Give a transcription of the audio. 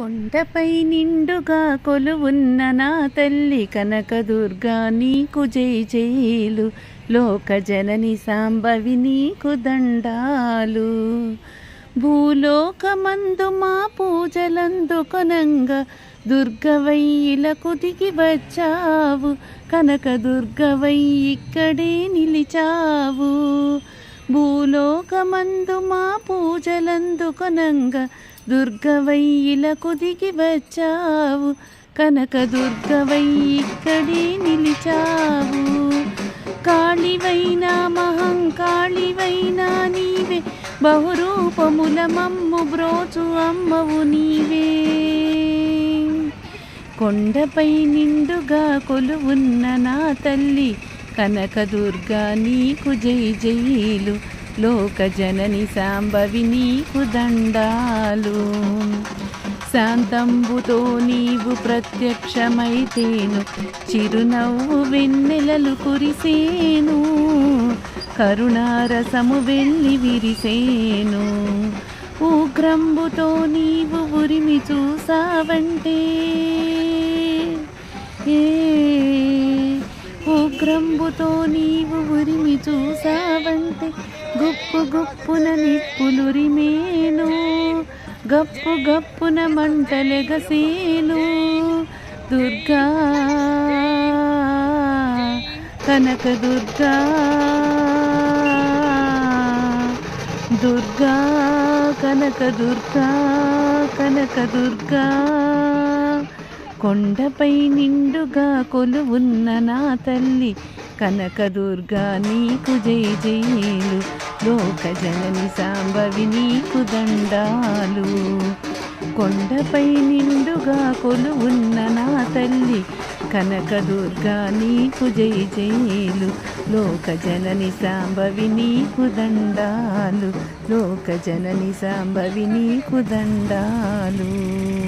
కొండపై నిండుగా కొలువున్న నా తల్లి కనకదుర్గా నీకు జై జైలు. లోక జనని సాంబవి నీకు దండాలు. భూలోకమందు మా పూజలందుకొనంగా దుర్గవయ్యిలకు దిగి వచ్చావు. కనకదుర్గవై ఇక్కడే నిలిచావు. భూలోకమందు మా దుర్గవై దుర్గవయ్యిలకు దిగి వచ్చావు. కనక దుర్గవై ఇక్కడే నిలిచావు. కాళివైనా మహంకాళివైనా నీవే. బహురూపముల మమ్ము బ్రోచు అమ్మవు నీవే. కొండపై నిండుగా కొలువున్న నా తల్లి కనకదుర్గా నీకు జై జైలు. లోక జనని సాంబవి నీకు దండాలు. శాంతంబుతో నీవు ప్రత్యక్షమైతేను చిరునవ్వు వెన్నెలలు కురిసేను కరుణారసము వెళ్ళి విరిసేను. ఉగ్రంబుతో నీవు ఉరిమి చూసావంటే ఉగ్రంబుతో నీవు ఉరిమి చూసావంటే గుప్పు గుప్పున నిప్పులురిమేను గప్పు గప్పున మంటలెగసేను దుర్గా కనక దుర్గా దుర్గా కనక దుర్గా కనక దుర్గా. కొండపై నిండుగా కొలువున్న నా తల్లి కనకదుర్గా నీకు జై జయలు. లోక జనని సాంబవి నీకు దండాలు. కొండపై నిండుగా కొలువున్న నా తల్లి కనకదుర్గా నీకు జై జయలు. లోక జనని సాంబవి నీకు దండాలు. లోక జనని సాంబవి నీకు దండాలు.